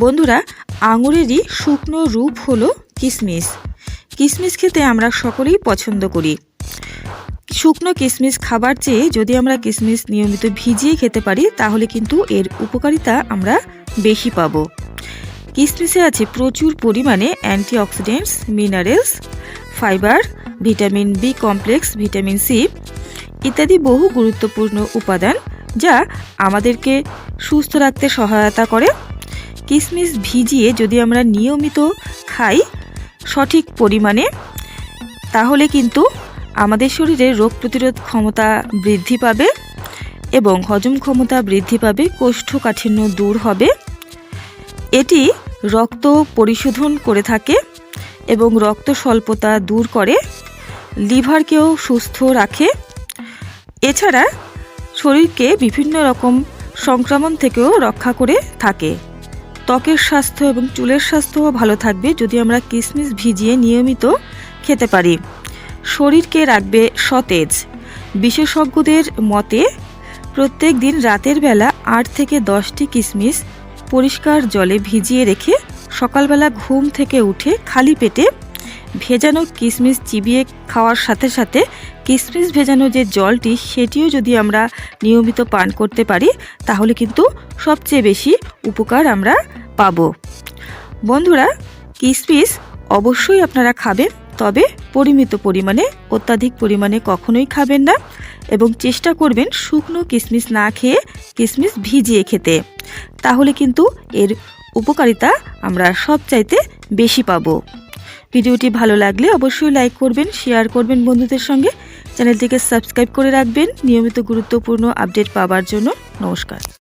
বন্ধুরা, আঙুরেরই শুকনো রূপ হলো কিশমিশ কিশমিশ খেতে আমরা সকলেই পছন্দ করি। শুকনো কিশমিশ খাবার চেয়ে যদি আমরা কিশমিশ নিয়মিত ভিজিয়ে খেতে পারি, তাহলে কিন্তু এর উপকারিতা আমরা বেশি পাবো। কিশমিশে আছে প্রচুর পরিমাণে antioxidants, minerals, fibre, vitamin B complex, vitamin C ইত্যাদি বহু গুরুত্বপূর্ণ উপাদান যা আমাদেরকে সুস্থ রাখতে সহায়তা করে। কিশমিশ ভিজিয়ে যদি আমরা নিয়মিত খাই সঠিক পরিমাণে, তাহলে কিন্তু আমাদের শরীরে রোগ প্রতিরোধ ক্ষমতা বৃদ্ধি পাবে এবং হজম ক্ষমতা বৃদ্ধি পাবে, কোষ্ঠকাঠিন্য দূর হবে। এটি রক্ত পরিশোধন করে থাকে এবং রক্ত স্বল্পতা দূর করে, লিভারকেও সুস্থ রাখে। এছাড়া শরীরকে বিভিন্ন রকম সংক্রমণ থেকেও রক্ষা করে থাকে। ত্বকের স্বাস্থ্য এবং চুলের স্বাস্থ্যও ভালো থাকবে যদি আমরা কিশমিশ ভিজিয়ে নিয়মিত খেতে পারি। শরীরকে রাখবে সতেজ। বিশেষজ্ঞদের মতে, প্রত্যেক দিন রাতের বেলা আট থেকে দশটি কিশমিশ পরিষ্কার জলে ভিজিয়ে রেখে সকালবেলা ঘুম থেকে উঠে খালি পেটে ভেজানো কিশমিশ চিবিয়ে খাওয়ার সাথে সাথে কিশমিশ ভেজানো যে জলটি সেটিও যদি আমরা নিয়মিত পান করতে পারি, তাহলে কিন্তু সবচেয়ে বেশি উপকার আমরা পাবো। বন্ধুরা, কিসমিস অবশ্যই আপনারা খাবেন, তবে পরিমিত পরিমাণে, অত্যাধিক পরিমাণে কখনোই খাবেন না এবং চেষ্টা করবেন শুকনো কিসমিস না খেয়ে কিসমিস ভিজিয়ে খেতে। তাহলে কিন্তু এর উপকারিতা আমরা সবচাইতে বেশি পাবো। ভিডিওটি ভালো লাগলে অবশ্যই লাইক করবেন, শেয়ার করবেন বন্ধুদের সঙ্গে। চ্যানেলটিকে সাবস্ক্রাইব করে রাখবেন। নিয়মিত গুরুত্বপূর্ণ আপডেট পাওয়ার জন্য নমস্কার।